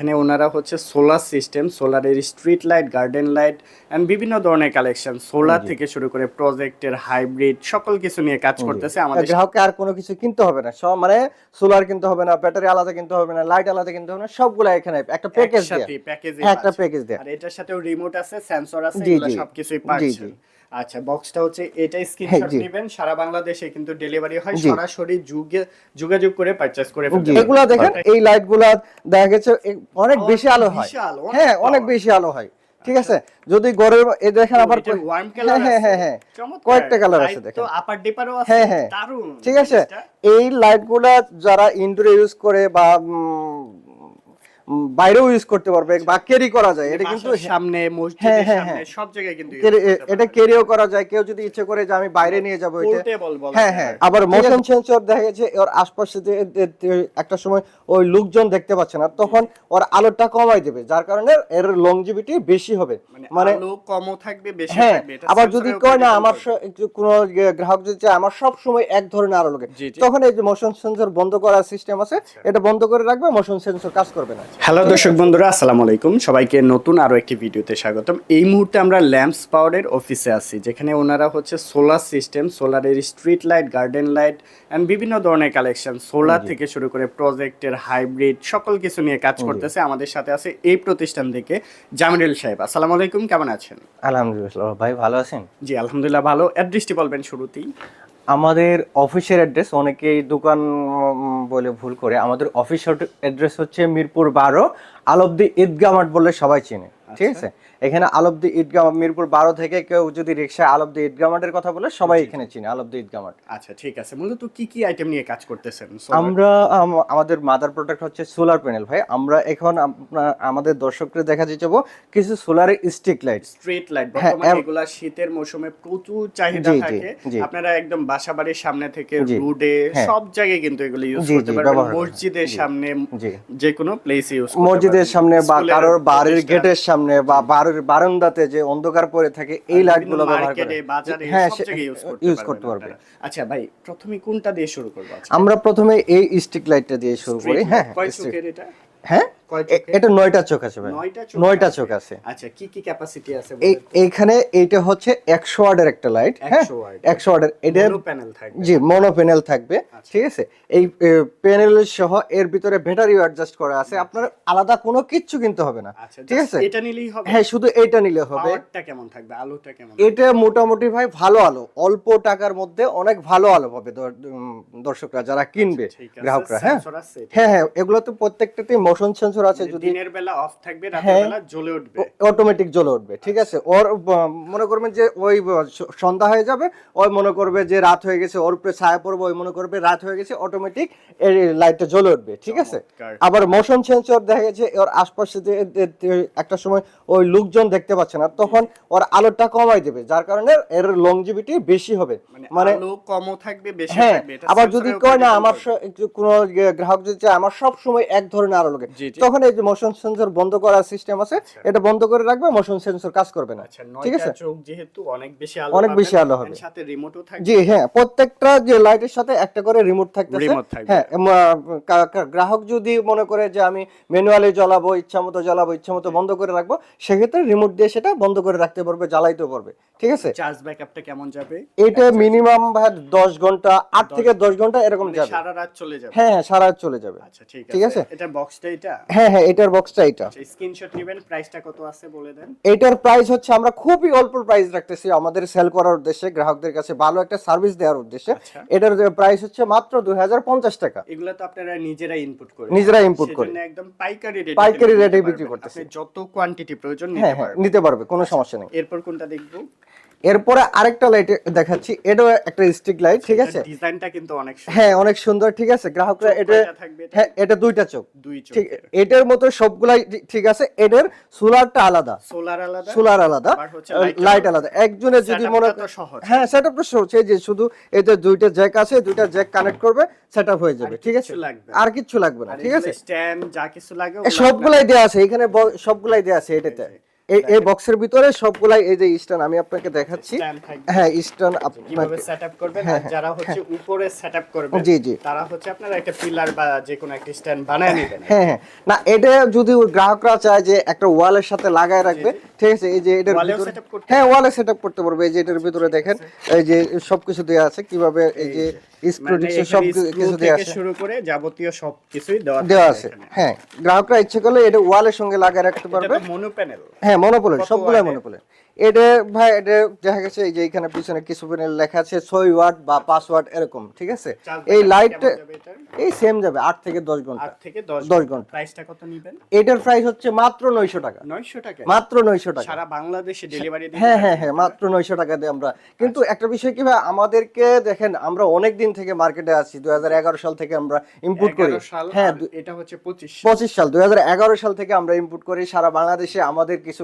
এখানে ওনারা হচ্ছে solar system সোলারের street light garden light and বিভিন্ন ধরনের কালেকশন সোলার থেকে শুরু করে প্রজেক্টের হাইব্রিড সকল কিছু নিয়ে কাজ করতেছে আমাদের গ্রাহককে আর কোনো কিছু কিনতে হবে না। সব মানে সোলার কিনতে হবে না ব্যাটারি আলাদা কিনতে হবে না লাইট আলাদা কিনতে হবে না সবগুলো এখানে একটা প্যাকেজ দিয়ে। প্যাকেজে একটা প্যাকেজ দেয়া। আর এটার সাথেও রিমোট আছে সেন্সর আছে এগুলো সবকিছুই পাচ্ছেন। আচ্ছা বক্সটা হচ্ছে এটা হ্যাঁ, স্ক্রিনশট নেবেন। সারা বাংলাদেশে কিন্তু ডেলিভারি হয়। সরাসরি যুগে যোগাযোগ করে পারচেজ করে এগুলা দেখেন এই লাইটগুলা দেখা গেছে অনেক বেশি আলো হয়। হ্যাঁ অনেক বেশি আলো হয়। ঠিক আছে? যদি গড়ের এ দেখেন আবার ওয়ার্ম হ্যাঁ কালার হ্যাঁ আছে। হ্যাঁ হ্যাঁ। কয়েকটা কালার আছে দেখেন তো আপার ডিপারও আছে। হ্যাঁ, হ্যাঁ। দারুণ ঠিক আছে? এই লাইটগুলা যারা ইনডোরে ইউজ করে বা বাইরেও ইউজ করতে পারবে বা ক্যারি করা যায়। এটা কিন্তু সামনে মসজিদের হ্যাঁ, হ্যাঁ, সামনে হ্যাঁ। সব জায়গায় কিন্তু এটা। ক্যারিও করা যায়। কেউ যদি ইচ্ছে করে যে আমি বাইরে নিয়ে যাব এটা হ্যাঁ হ্যাঁ আবার মোশন সেন্সর দেখা গেছে ওর আশপাশে একটা সময় ওই লোকজন দেখতে পাচ্ছে না তখন ওর আলোটা কমাই দেবে যার কারণে এর লংজিভিটি বেশি হবে। মানে মানে আলো কমও থাকবে বেশি হ্যাঁ থাকবে এটা আবার যদি কয় না আমার কোনো গ্রাহক যদি চায় আমার সব সময় এক ধরনের আলো লাগে। তখন এই যে মোশন সেন্সর বন্ধ করার সিস্টেম আছে এটা বন্ধ করে রাখবে মোশন সেন্সর কাজ করবে না। হ্যালো দর্শক বন্ধুরা আসসালামু আলাইকুম। সবাইকে নতুন আরও একটি ভিডিওতে স্বাগতম। এই মুহূর্তে আমরা ল্যাম্পস পাওয়ারের অফিসে আছি যেখানে ওনারা হচ্ছে solar system সোলারের street light garden light and বিভিন্ন ধরনের কালেকশন সোলার থেকে শুরু করে প্রজেক্টের হাইব্রিড সকল কিছু নিয়ে কাজ করতেছে। আমাদের সাথে আছে এই প্রতিষ্ঠান থেকে জামিরুল সাহেব। আসসালামু আলাইকুম কেমন আছেন? আলহামদুলিল্লাহ ভাই ভালো আছেন? জি আলহামদুলিল্লাহ ভালো। অ্যাড্রেসটি বলবেন শুরুতেই। আমাদের অফিসের অ্যাড্রেস অনেকেই দোকান বলে ভুল করে। আমাদের অফিস অ্যাড্রেস হচ্ছে মিরপুর বারো আলবদি ঈদগাহ মাঠ বলে সবাই চেনে। ঠিক আছে? এখানে আলবদি ঈদগাহ মিরপুর বারো থেকে কেউ যদি রিক্সায় আলবদি ঈদগাহ মাঠের কথা বলে সবাই এখানে চিনে আলবদি ঈদগাহ মাঠ আচ্ছা ঠিক আছে। মূলত কি কি আইটেম নিয়ে কাজ করতেছেন? আমরা আমাদের মাদার প্রোডাক্ট হচ্ছে সোলার প্যানেল ভাই। আমরা এখন আমাদের দর্শকদের দেখা যাব কিছু সোলারের স্টিক লাইট স্ট্রিট লাইট বর্তমানে এগুলা শীতের মৌসুমে প্রচুর চাহিদা থাকে। আপনারা একদম বাসা বাড়ির সামনে থেকে রোডে হ্যাঁ। সব জায়গায় কিন্তু এগুলো ইউজ করতে পারবেন। হয়। মসজিদের সামনে যে কোনো প্লেসে ইউজ মসজিদের সামনে বা কারোর বাড়ির গেটের সামনে বা বাড়ির বারান্দাতে যে অন্ধকার পড়ে থাকে এই লাইটগুলো ব্যবহার করে। বাজারে হ্যাঁ সব জায়গায় ইউজ করতে পারবে। আচ্ছা ভাই প্রথমে কোনটা দিয়ে শুরু করব আমরা প্রথমে এই স্টিক লাইটটা দিয়ে শুরু করি। হ্যাঁ হ্যাঁ? এটা নয়টা চোখ আছে ভাই। নয়টা চোখ আছে। আচ্ছা কি কি ক্যাপাসিটি আছে এইখানে এইটা হচ্ছে একশো ওয়ার্ডের একটা লাইট হ্যাঁ? একশো ওয়ার্ডের। এটা প্যানেল থাকবে। জি মনো প্যানেল থাকবে ঠিক আছে? এই প্যানেল সহ এর ভিতরে ব্যাটারি অ্যাডজাস্ট করা আছে। আপনার আলাদা কোনো কিচ্ছু কিনতে হবে না আচ্ছা ঠিক আছে? এটা নিলেই হবে? হ্যাঁ শুধু এইটা নিলে হবে। পাওয়ারটা কেমন থাকবে? আলোটা কেমন এটা মোটামুটি ভাই ভালো আলো। অল্প টাকার মধ্যে অনেক ভালো আলো পাবে দর্শকরা যারা কিনবে গ্রাহকরা হ্যাঁ? এটা? হ্যাঁ হ্যাঁ এগুলো তো প্রত্যেকটাতেই মোশন সেন্সর আছে মানে যদি দিনের বেলা অফ থাকবে রাতের হ্যাঁ। বেলা জ্বলে উঠবে অটোমেটিক জ্বলে উঠবে ঠিক আছে ওর মনে করবেন যে ওই সন্ধ্যা হয়ে যাবে ওই মনে করবে যে রাত হয়ে গেছে ওর উপরে ছায়া পড়বে ওই মনে করবে রাত হয়ে গেছে অটোমেটিক এই লাইটটা জ্বলে উঠবে ঠিক আছে আবার মোশন সেন্সর দেখা গেছে ওর আশপাশে একটা সময় ওই লোকজন দেখতে পাচ্ছে না তখন ওর আলোটা কমাই দেবে যার কারণে এর লংজিভিটি বেশি হবে মানে মানে আলো কমও থাকবে বেশি হ্যাঁ থাকবে আবার যদি কয় না আমার। কোনো গ্রাহক যদি চায় আমার সব সময় এক ধরনের আলো লাগে। তখন এই যে মোশন সেন্সর বন্ধ করার সিস্টেম আছে এটা বন্ধ করে রাখবে মোশন সেন্সর কাজ করবে না। আচ্ছা ঠিক আছে? চোখ যেহেতু অনেক বেশি আলো অনেক বেশি আলো হবে। সাথে রিমোটও থাকবে। জি হ্যাঁ প্রত্যেকটা যে লাইটের সাথে একটা করে রিমোট থাকতেছে। থাকবে। হ্যাঁ গ্রাহক যদি মনে করে যে আমি ম্যানুয়ালি জ্বালাবো ইচ্ছা মতো জ্বালাবো ইচ্ছা মতো বন্ধ করে রাখব সেক্ষেত্রে রিমোট দিয়ে সেটা বন্ধ করে রাখতে পারবে জ্বালাইতে পারবে। ঠিক আছে? চার্জ ব্যাকআপটা কেমন যাবে? এটা মিনিমাম ভাই দশ ঘণ্টা আট থেকে দশ ঘণ্টা এরকম মানে যাবে। সারা রাত চলে যাবে। হ্যাঁ হ্যাঁ সারা রাত চলে যাবে। আচ্ছা ঠিক ঠিক আছে। আছে? এটা বক্সটা এটা? হ্যাঁ হ্যাঁ এটার বক্সটা এটা। আচ্ছা স্ক্রিনশট নেবেন প্রাইসটা কত আছে বলে দেন। এটার প্রাইস হচ্ছে আমরা খুবই অল্প প্রাইস রাখতেছি আমাদের সেল করার উদ্দেশ্যে গ্রাহকদের কাছে ভালো একটা সার্ভিস দেওয়ার উদ্দেশ্যে। আচ্ছা। এটার প্রাইস হচ্ছে মাত্র দুই হাজার পঞ্চাশ টাকা। এগুলো তো আপনারা নিজেরা ইনপুট করে। নিজেরা input করে। একদম পাইকারি রেটে পাইকারি এ বিক্রি করতেছি। যত কোয়ান্টিটি প্রয়োজন হ্যাঁ নিতে হ্যাঁ পারবেন। নিতে পারবে কোনো সমস্যা নেই। এরপর কোনটা দেখব? এরপরে আরেকটা লাইট দেখাচ্ছি। এটাও একটা স্টিক লাইট ঠিক আছে? ডিজাইনটা কিন্তু অনেক। হ্যাঁ অনেক সুন্দর ঠিক আছে? গ্রাহকরা এটা? হ্যাঁ এটা দুইটা চোখ। দুই ঠিক এটার মতো সবগুলাই ঠিক- আছে? এটার সোলারটা আলাদা। সোলার আলাদা? সোলার আলাদা। লাইট আলাদা। একজনের যদি মনে হ্যাঁ সেটআপ তো সহজ। এই যে শুধু এতে দুইটা জ্যাক আছে দুইটা জ্যাক কানেক্ট করবে সেটআপ হয়ে যাবে ঠিক আছে। আর কিচ্ছু লাগবে না ঠিক আছে? স্ট্যান্ড যা কিছু লাগে সবগুলাই দেয়া আছে এখানে সবগুলাই দেয়া আছে এটাতে। এই এই বক্সের ভিতরে সবগুলাই এই যে স্ট্যান্ড আমি আপনাকে দেখাচ্ছি। হ্যাঁ স্ট্যান্ড কীভাবে সেটআপ করবেন আর যারা হচ্ছে উপরে সেটআপ করবেন হ্যাঁ, জি, জি। তারা হচ্ছে আপনারা একটা পিলার বা যে কোনো একটা স্ট্যান্ড বানায় নেবেন। হ্যাঁ হ্যাঁ। না এটা যদি গ্রাহকরা চায় যে একটা ওয়ালের সাথে লাগায় রাখবে ঠিক আছে এই যে এটার ভিতরে হ্যাঁ ওয়ালে সেটআপ করতে পারবে এই যে এটার ভিতরে দেখেন এই যে সবকিছু দেওয়া আছে কীভাবে এই যে স্ক্রু সব কিছু দেওয়া আছে। শুরু করে যাবতীয় সবকিছুই দেওয়া দেওয়া আছে হ্যাঁ গ্রাহকরা ইচ্ছে করলে এটা ওয়ালের সঙ্গে লাগিয়ে রাখতে পারবে তো মনো প্যানেল হ্যাঁ মনোপলের সবগুলাই? মনোপলের এটা ভাই এটা দেখা গেছে এই যে এখানে পিছনে কিছু প্যানেল লেখা আছে ছয় ওয়াট বা পাঁচ ওয়াট এরকম ঠিক আছে? এই লাইট এই সেম যাবে আট থেকে দশ ঘণ্টা। আট থেকে দশ ঘণ্টা। প্রাইসটা কত নিবেন? এটার প্রাইস হচ্ছে মাত্র নয়শো টাকা। নয়শো টাকা। মাত্র নয়শো টাকা। সারা বাংলাদেশে ডেলিভারি হ্যাঁ হ্যাঁ হ্যাঁ মাত্র নয়শো টাকা দিয়ে আমরা। কিন্তু একটা বিষয় কি ভাই আমাদেরকে দেখেন আমরা অনেক দিন থেকে মার্কেটে আছি দুই হাজার এগারো সাল থেকে আমরা ইম্পোর্ট করি। হ্যাঁ এটা হচ্ছে পঁচিশ। পঁচিশ সাল দুই হাজার এগারো সাল থেকে আমরা ইম্পোর্ট করি সারা বাংলাদেশে আমাদের কিছু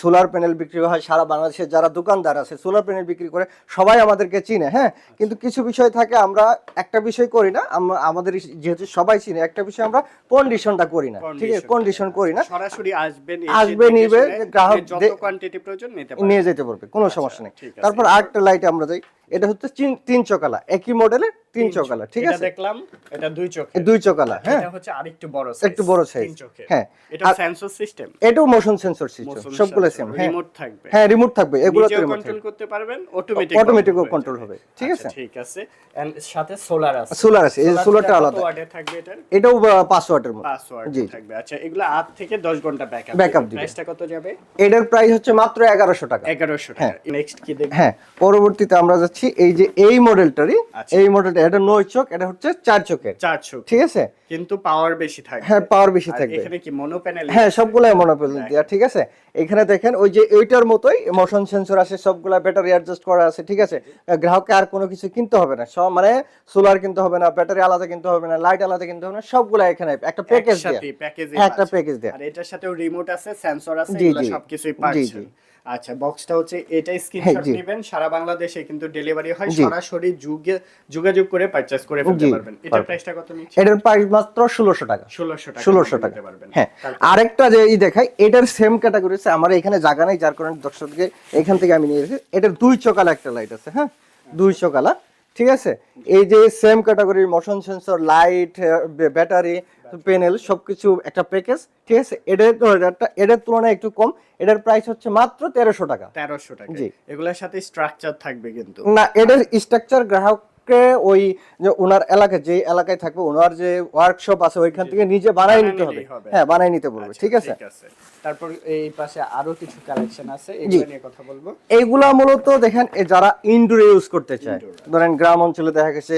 সোলার প্যানেল বিক্রি হয় সারা বাংলাদেশে যারা দোকানদার আছে সোলার প্যানেল বিক্রি করে সবাই আমাদেরকে চিনে হ্যাঁ? কিন্তু কিছু বিষয় থাকে আমরা একটা বিষয় করি না আমাদের যেহেতু সবাই চিনে একটা বিষয় আমরা কন্ডিশনটা করি না ঠিক আছে? কন্ডিশন করি না। সরাসরি আসবেন আসবে, নিবে, গ্রাহক যত কোয়ান্টিটি প্রয়োজন নিতে নিয়ে যেতে পারবে কোনো সমস্যা নেই। আচ্ছা, ঠিক আছে। তারপর আরেকটা লাইট আমরা যাই এটা হচ্ছে তিন- চকালা একই মডেলের তিন চকালা ঠিক আছে? দেখলাম এটা দুই চোখ দুই চকালা হ্যাঁ? এটা হচ্ছে আরেকটু বড় একটু বড় চোখের। হ্যাঁ। এটা সেন্সর সিস্টেম এটাও মোশন সেন্সর সিস্টেম সবগুলো সেম হ্যাঁ। রিমোট থাকবে। হ্যাঁ রিমোট থাকবে এগুলো নিজেও কন্ট্রোল করতে পারবেন অটোমেটিক ও control হবে, ঠিক আছে? ঠিক আছে। এন্ড সাথে সোলার আছে। সোলার আছে এই সোলারটা আলাদা। ওয়াটের থাকবে এটার? এটাও পাঁচ ওয়াটের মতো। পাসওয়ার্ড জি। থাকবে। আচ্ছা এগুলো 8 থেকে 10 ঘণ্টা ব্যাকআপ Backup দিবে। প্রাইসটা কত যাবে? এটার প্রাইস হচ্ছে মাত্র এগারোশো টাকা। 1100 টাকা। নেক্সট কি দেখব? হ্যাঁ পরবর্তীতে আমরা যাচ্ছি এই যে এই মডেলটারই আচ্ছা। এই মডেলটা এটা নয় চোখ এটা হচ্ছে চার চোখের। 400 ঠিক আছে? কিন্তু পাওয়ার বেশি থাকবে। হ্যাঁ পাওয়ার বেশি থাকবে। এখানে কি মনো প্যানেল হ্যাঁ সবগুলাই মনোপল দেওয়া ঠিক আছে? এখানে দেখেন ওই যে এইটার মতোই মোশন সেন্সর আছে সবগুলা ব্যাটারি অ্যাডজাস্ট করা আছে ঠিক আছে? গ্রাহককে আর কোনো কিছু কিনতে হবে না। সব মানে সোলার কিনতে হবে না ব্যাটারি আলাদা কিনতে হবে না লাইট আলাদা কিনতে হবে না সবগুলা এখানে একটা প্যাকেজ দেয়া। একটা package দেয়া। আর এটার সাথেও রিমোট আছে সেন্সর আছে এগুলো। সবকিছুই পাচ্ছেন। আচ্ছা বক্সটা হচ্ছে এটা হ্যাঁ, স্ক্রিনশট নেবেন। সারা বাংলাদেশে কিন্তু ডেলিভারি হয়। সরাসরি যুগে যোগাযোগ করে পারচেজ করে ফেলতে পারবেন। এটার প্রাইসটা কত নিচ্ছে? এটার প্রাইস মাত্র 1600 টাকা। 1600 টাকা ষোলোশো নিতে টাকা। পারবেন। হ্যাঁ আরেকটা যে এই দেখাই এটার সেম ক্যাটাগরি আছে আমার এখানে জায়গা নাই যার কারণে দর্শকদের এখান থেকে আমি নিয়ে এসেছি। এটার দুই চকালা একটা লাইট আছে হ্যাঁ? দুই চকালা ঠিক আছে? এই যে সেম ক্যাটাগরির motion sensor light battery panel সবকিছু একটা প্যাকেজ ঠিক আছে? এটার এটার তুলনায় একটু কম। এটার প্রাইস হচ্ছে মাত্র তেরোশো টাকা। তেরোশো টাকা। জি। এগুলোর সাথে স্ট্রাকচার থাকবে কিন্তু। না এটার স্ট্রাকচার গ্রাহককে ওই যে ওনার এলাকায় যে এলাকায় থাকবে ওনার যে ওয়ার্কশপ আছে ওইখান থেকে নিজে বানাই নিতে হবে। হ্যাঁ বানাই নিতে বলবে আচ্ছা, ঠিক আছে? তারপর এই পাশে আরও কিছু কালেকশন আছে এগুলো নিয়ে কথা বলব। এইগুলা মূলত দেখেন যারা ইনডোরে ইউজ করতে চায় ধরেন গ্রাম অঞ্চলে দেখা গেছে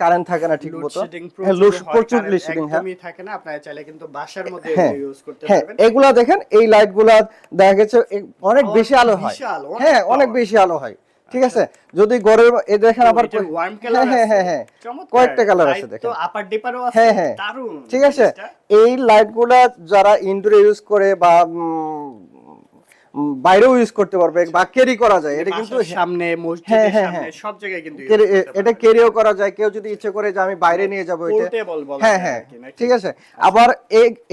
কারেন্ট থাকে না ঠিক মতো হ্যাঁ, প্রচুর লোডশেডিং হ্যাঁ থাকে না আপনারা চাইলে কিন্তু বাসার মধ্যে হ্যাঁ ইউজ করতে হ্যাঁ পারবেন। এগুলা দেখেন এই লাইটগুলা দেখা গেছে অনেক বেশি আলো হয়। হ্যাঁ অনেক বেশি আলো হয়। ঠিক আছে যদি গড়ের এ দেখেন আবার ওয়ার্ম হ্যাঁ কালার হ্যাঁ হ্যাঁ হ্যাঁ চমৎকার। কয়েকটা কালার আছে দেখেন তো আপার ডিপারও আছে হ্যাঁ, হ্যাঁ। ঠিক আছে। এই লাইটগুলা যারা ইনডোরে ইউজ করে বা বাইরেও ইউজ করতে পারবে বা ক্যারি করা যায়। এটা কিন্তু সামনে হ্যাঁ, মসজিদের হ্যাঁ, সামনে হ্যাঁ। সব জায়গায় কিন্তু এটা ক্যারিও করা যায়। কেউ যদি ইচ্ছে করে যে আমি বাইরে নিয়ে যাব এটা। হ্যাঁ হ্যাঁ? ঠিক আছে। আবার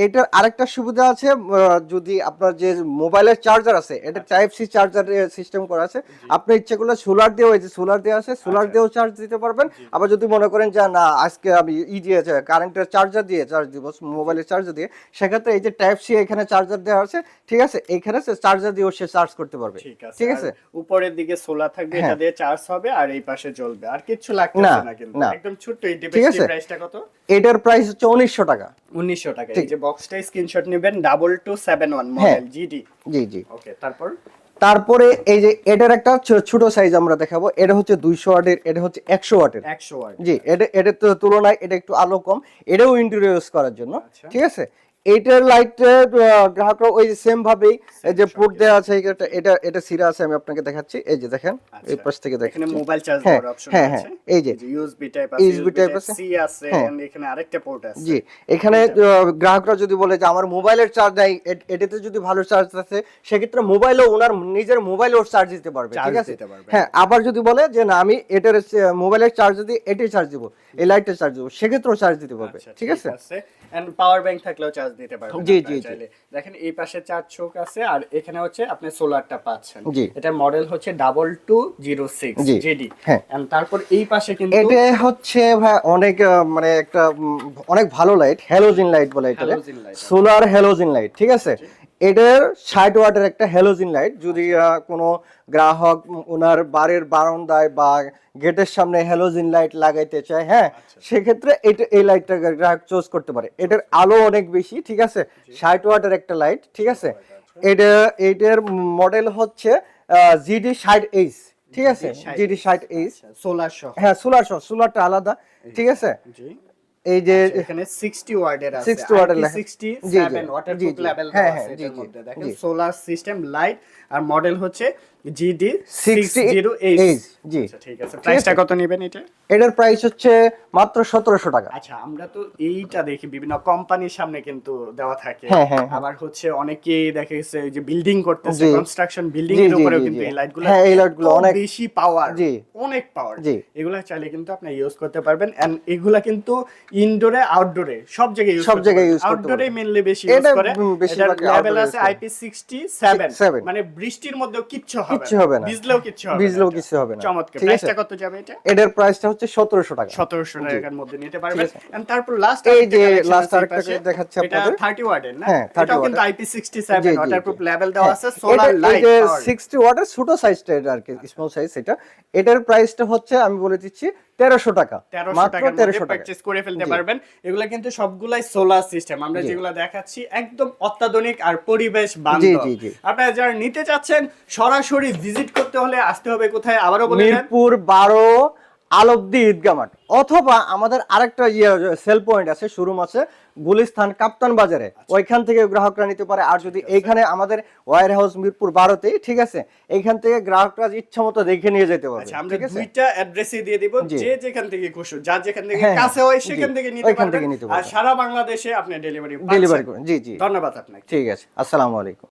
এটার আরেকটা সুবিধা আছে যদি আপনার যে মোবাইলের চার্জার আছে এটা আচ্ছা। টাইপ সি চার্জার সিস্টেম করা আছে। আপনি ইচ্ছে করলে সোলার দিয়েও এই যে সোলার দেওয়া আছে সোলার আচ্ছা। দিয়েও চার্জ দিতে পারবেন। আবার যদি মনে করেন যে না আজকে আমি ই দিয়ে কারেন্টের চার্জার দিয়ে চার্জ দিব মোবাইলের চার্জার দিয়ে সেক্ষেত্রে এই যে টাইপ সি এখানে চার্জার দেওয়া আছে ঠিক আছে? এইখানে সে চার্জার দিয়েও সে চার্জ করতে পারবে। ঠিক আছে উপরের দিকে সোলার থাকবে এটা হ্যাঁ। দিয়ে চার্জ হবে আর এই পাশে জ্বলবে। আর কিছু লাগতেছে না, কিন্তু। একদম এই আছে? প্রাইসটা কত? এটার প্রাইস হচ্ছে উনিশশো টাকা। 1900 টাকা। এই যে বক্সটা স্ক্রিনশট নেবেন ডাবল টু সেভেন ওয়ান হ্যাঁ। মডেল জিডি জি জি। ওকে তারপর? তারপরে এই যে এটার একটা ছোট সাইজ আমরা দেখাবো। এটা হচ্ছে দুইশো ওয়াটের এটা হচ্ছে একশো ওয়াটের। 100 ওয়াট। জি এটা এটার তুলনায় এটা একটু আলো কম। এটাও ইন্টেরিয়র ইউজ করার জন্য। আচ্ছা। ঠিক আছে? এইটার লাইট গ্রাহকরা ওই সেম ভাবেই এই যে পোর্ট দেওয়া আছে এটা এটা এটা সিরা আছে আমি আপনাকে দেখাচ্ছি। এই যে দেখেন এই পাশ থেকে আচ্ছা। এখানে মোবাইল চার্জ দেওয়ার অপশন আছে হ্যাঁ, এই যে। ইউএসবি টাইপ আছে ইউএসবি টাইপ আছে। সি আছে হ্যাঁ। এখানে আরেকটা পোর্ট আছে। জি এখানে গ্রাহকরা যদি বলে যে আমার মোবাইলের চার্জ নাই এটাতে যদি ভালো চার্জ আছে সেক্ষেত্রে মোবাইলও ওনার নিজের মোবাইলেও চার্জ দিতে পারবে ঠিক আছে? হ্যাঁ আবার যদি বলে যে না আমি এটার মোবাইলের চার্জ যদি এটাই চার্জ দিব এই লাইটের চার্জ দিব সেক্ষেত্রেও চার্জ দিতে পারবে আচ্ছা, ঠিক আছে? এন্ড পাওয়ার ব্যাংক থাকলেও চার্জ দিতে পারবেন জি, জি। চাইলে। দেখেন এই পাশে চার চোখ আছে আর এখানে হচ্ছে আপনি সোলারটা পাচ্ছেন। এটা মডেল হচ্ছে ডাবল টু জিরো সিক্স জি, হ্যাঁ। তারপর এই পাশে কিন্তু এটা হচ্ছে ভাই অনেক মানে একটা অনেক ভালো লাইট হ্যালোজিন লাইট বলে এটা সোলার হ্যালোজিন লাইট ঠিক আছে? এটার ষাট ওয়াটের একটা হ্যালোজিন লাইট যদি কোনো গ্রাহক ওনার বাড়ির বারান্দায় বা গেটের সামনে হ্যালোজিন লাইট লাগাইতে চায় হ্যাঁ সেক্ষেত্রে এটা এই লাইটটা গ্রাহক চুজ করতে পারে। এটার আলো অনেক বেশি ঠিক আছে? ষাট ওয়াটের একটা লাইট ঠিক আছে? এটা এটার মডেল হচ্ছে জিডি ষাট এইচ ঠিক আছে? জিডি ষাট এইচ সোলার সহ হ্যাঁ সোলার সহ সোলারটা আলাদা ঠিক আছে? এই যে এখানে 60 ওয়াটের আছে। 60 ওয়াটের লেখা। 67 জি, জি, ওয়াটারপ্রুফ জি, জি। লেভেল হ্যাঁ, আছে হ্যাঁ, এটার জি, মধ্যে। দেখেন সোলার সিস্টেম লাইট আর মডেল হচ্ছে জিডি 608 জি। আচ্ছা ঠিক আছে। প্রাইসটা কত নেবেন এটা? এটার প্রাইস হচ্ছে মাত্র সতেরোশো টাকা। আচ্ছা আমরা তো এইটা দেখি বিভিন্ন কোম্পানির সামনে কিন্তু দেওয়া থাকে। হ্যাঁ, হ্যাঁ, হ্যাঁ। আবার হচ্ছে অনেকেই দেখে গেছে যে বিল্ডিং করতেছে কনস্ট্রাকশন বিল্ডিং এর উপরেও কিন্তু এই লাইটগুলো হ্যাঁ, এই লাইটগুলো অনেক- বেশি পাওয়ার জি। অনেক পাওয়ার জি। এগুলা চাইলে কিন্তু আপনি ইউজ করতে পারবেন এন্ড এগুলা কিন্তু ইনডোরে আউটডোরে সব জায়গায় ইউজ সব জায়গায় use করতে আউটডোরে। মেইনলি বেশি ইউজ করে। বেশিরভাগ লেভেল আছে use আইপি 67 মানে বৃষ্টির মধ্যেও কিচ্ছু হবে কিচ্ছু হবে না। ভিজলেও কিচ্ছু হবে ভিজলেও কিচ্ছু হবে না। চমৎকার। প্রাইসটা কত যাবে এটা? এটার প্রাইসটা হচ্ছে সতেরোশো টাকা। সতেরোশো টাকার মধ্যে নিতে পারবেন। এন্ড তারপর লাস্ট এই যে লাস্ট আরেকটা দেখাচ্ছি এটা আপনাদের। থার্টি ওয়ার্ডের না? হ্যাঁ, 30 এটাও কিন্তু ওয়াটারপ্রুফ লেভেল দেওয়া আছে হ্যাঁ, সোলার লাইট এই যে সিক্সটি ওয়াটের ছোট সাইজটা এটা আর কি স্মল সাইজ এটা। এটার প্রাইসটা হচ্ছে আমি বলে দিচ্ছি তেরোশো টাকা। মাত্র তেরোশো টাকা। করে ফেলতে পারবেন। এগুলো কিন্তু সবগুলাই সোলার সিস্টেম আমরা। যেগুলো দেখাচ্ছি একদম অত্যাধুনিক আর পরিবেশ বান্ধব। আপনারা যারা নিতে চাচ্ছেন সরাসরি ভিজিট করতে হলে আসতে হবে কোথায়? আবারও বলে মিরপুর বারো আলবদি ঈদগা মাঠ। অথবা আমাদের আরেকটা ইয়ে সেল পয়েন্ট আছে শোরুম আছে গুলিস্তান কাপ্তান বাজারে। আচ্ছা। ওইখান থেকে গ্রাহকরা নিতে পারে। আর যদি এইখানে আমাদের ওয়ার হাউস মিরপুর বারোতেই ঠিক আছে এইখান থেকে গ্রাহকরা ইচ্ছা মতো দেখে নিয়ে যেতে পারবে আচ্ছা আমরা দুইটা অ্যাড্রেসে দিয়ে দিব। যে যেখান থেকে খুশি যার যেখান থেকে হ্যাঁ, কাছে হয় সেখান থেকে নিতে ওইখান পারবেন। থেকে নিতে আর সারা বাংলাদেশে আপনি ডেলিভারি ডেলিভারি করুন। জি জি। ধন্যবাদ আপনাকে। ঠিক আছে আসসালামু আলাইকুম।